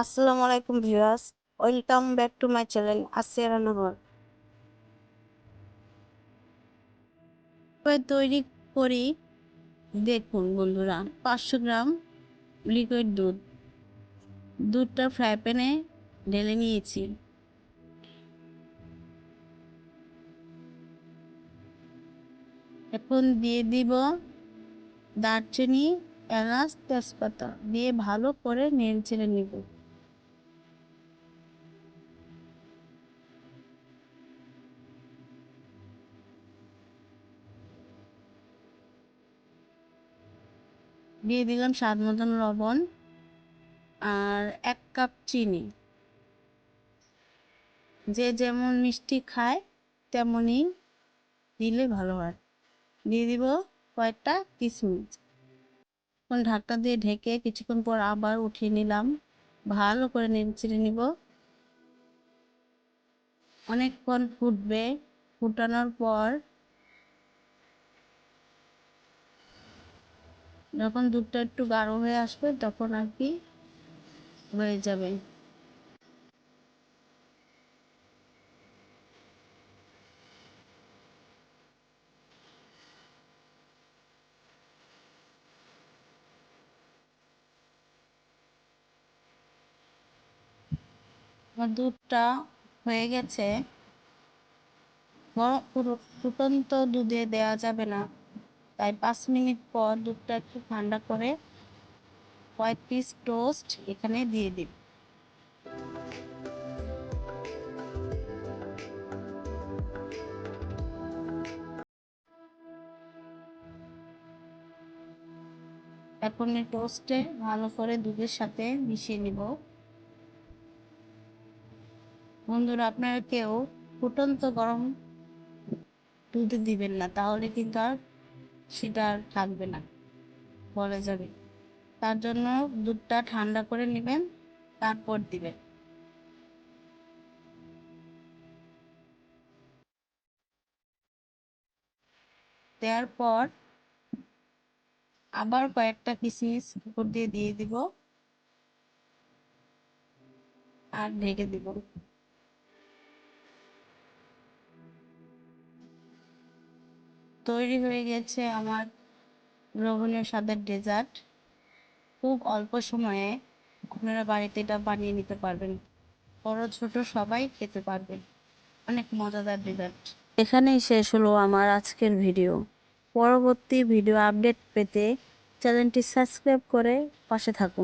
আসসালামু আলাইকুম viewers, welcome back to my channel Asiya রান্নাঘর তৈরি করি, দেখুন বন্ধুরা, পাঁচশো গ্রাম লিকুইড দুধ। দুধটা ফ্রাই প্যানে ঢেলে নিয়েছি। এখন দিয়ে দিব দারচিনি, এলাচ, তেজপাতা, দিয়ে ভালো করে নেড়ে ছেড়ে নিব। দিয়ে দিলাম স্বাদ মতন লবণ আর এক কাপ চিনি। যে যেমন মিষ্টি খায়, তেমনই দিলে ভালো হয়। দিয়ে দিব কয়েকটা কিশমিশ এখন ঢাকটা দিয়ে ঢেকে কিছুক্ষণ পর আবার উঠিয়ে নিলাম। ভালো করে নেড়ে নিব। অনেকক্ষণ ফুটবে। ফুটানোর পর যখন দুধটা একটু গাঢ় হয়ে আসবে, তখন আর কি হয়ে যাবে। দুধটা হয়ে গেছে। ফুটন্ত দুধে দেওয়া যাবে না। তাই পাঁচ মিনিট পর দুধটা একটু ঠান্ডা করে কয়েক পিস টোস্ট এখানে দিয়ে দিন। এখন টোস্টে ভালো করে দুধের সাথে মিশিয়ে নিব। বন্ধুরা, আপনারা কেউ ফুটন্ত গরম দুধে দিবেন না, তাহলে কিন্তু আর সেটা আর থাকবে না। বলে যাবে। তার জন্য দুধটা ঠান্ডা করে নেবেন, তারপর দিবেন। দেওয়ার পর আবার কয়েকটা কিশমিশ উপর দিয়ে দিয়ে দিব আর ঢেকে দিব। তৈরি হয়ে গেছে আমার লোভনীয় স্বাদের ডেজার্ট। খুব অল্প সময়ে আপনারা বাড়িতে এটা বানিয়ে নিতে পারবেন। বড়, ছোট সবাই খেতে পারবেন অনেক মজাদার ডেজার্ট। এখানেই শেষ হলো আমার আজকের ভিডিও। পরবর্তী ভিডিও আপডেট পেতে চ্যানেলটি সাবস্ক্রাইব করে পাশে থাকুন।